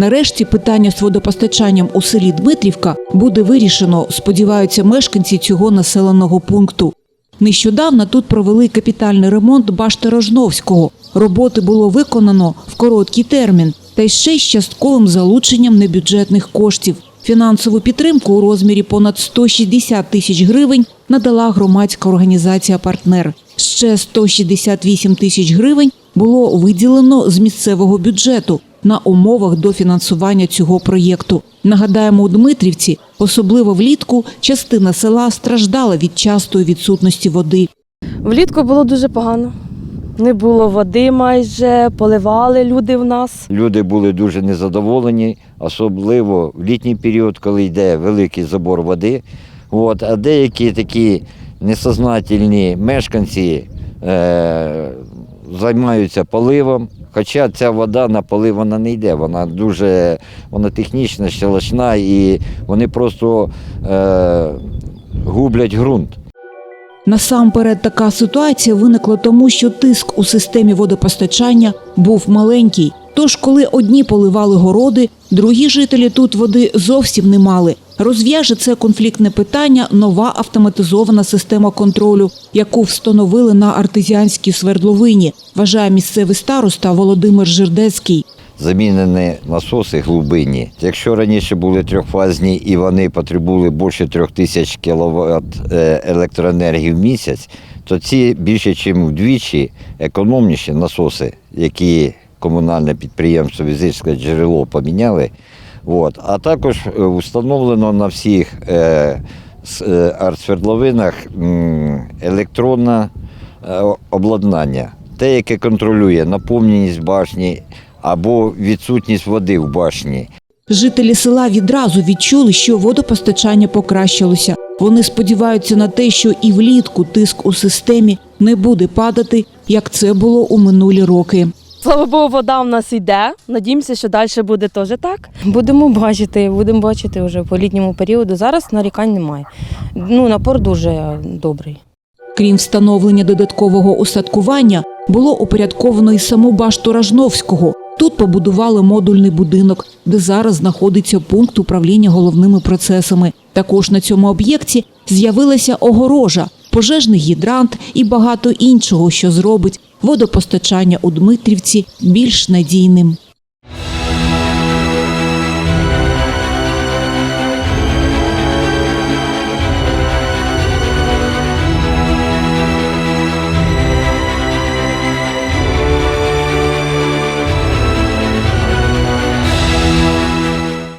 Нарешті питання з водопостачанням у селі Дмитрівка буде вирішено, сподіваються мешканці цього населеного пункту. Нещодавно тут провели капітальний ремонт башти Рожновського. Роботи було виконано в короткий термін, та й ще з частковим залученням небюджетних коштів. Фінансову підтримку у розмірі понад 160 тисяч гривень надала громадська організація «Партнер». Ще 168 тисяч гривень було виділено з місцевого бюджету на умовах дофінансування цього проєкту. Нагадаємо, у Дмитрівці, особливо влітку, частина села страждала від частої відсутності води. Влітку було дуже погано. Не було води майже, поливали люди в нас. Люди були дуже незадоволені, особливо в літній період, коли йде великий забор води. От, а деякі такі несознательні мешканці е, займаються поливом. Хоча ця вода на поли вона не йде, вона дуже вона технічна, щелочна і вони просто е, гублять ґрунт. Насамперед така ситуація виникла тому, що тиск у системі водопостачання був маленький. Тож, коли одні поливали городи, другі жителі тут води зовсім не мали. Розв'яже це конфліктне питання нова автоматизована система контролю, яку встановили на артезіанській свердловині, вважає місцевий староста Володимир Жирдецький. замінені насоси глибинні. Якщо раніше були трьохфазні і вони потребували більше трьох тисяч кВт електроенергії в місяць, то ці більше, ніж вдвічі економніші насоси, які комунальне підприємство Візицьке джерело поміняли. От. А також е, встановлено на всіх е, е, артсвердловинах електронне е, обладнання, те, яке контролює наповненість башні або відсутність води в башні. Жителі села відразу відчули, що водопостачання покращилося. Вони сподіваються на те, що і влітку тиск у системі не буде падати, як це було у минулі роки. Слава Богу, вода в нас йде. Надіємося, що далі буде теж так. Будемо бачити, будемо бачити вже по літньому періоду. Зараз нарікань немає. Ну, напор дуже добрий. Крім встановлення додаткового устаткування, було упорядковано і саму башту Ражновського. Тут побудували модульний будинок, де зараз знаходиться пункт управління головними процесами. Також на цьому об'єкті з'явилася огорожа, пожежний гідрант і багато іншого, що зробить водопостачання у Дмитрівці більш надійним.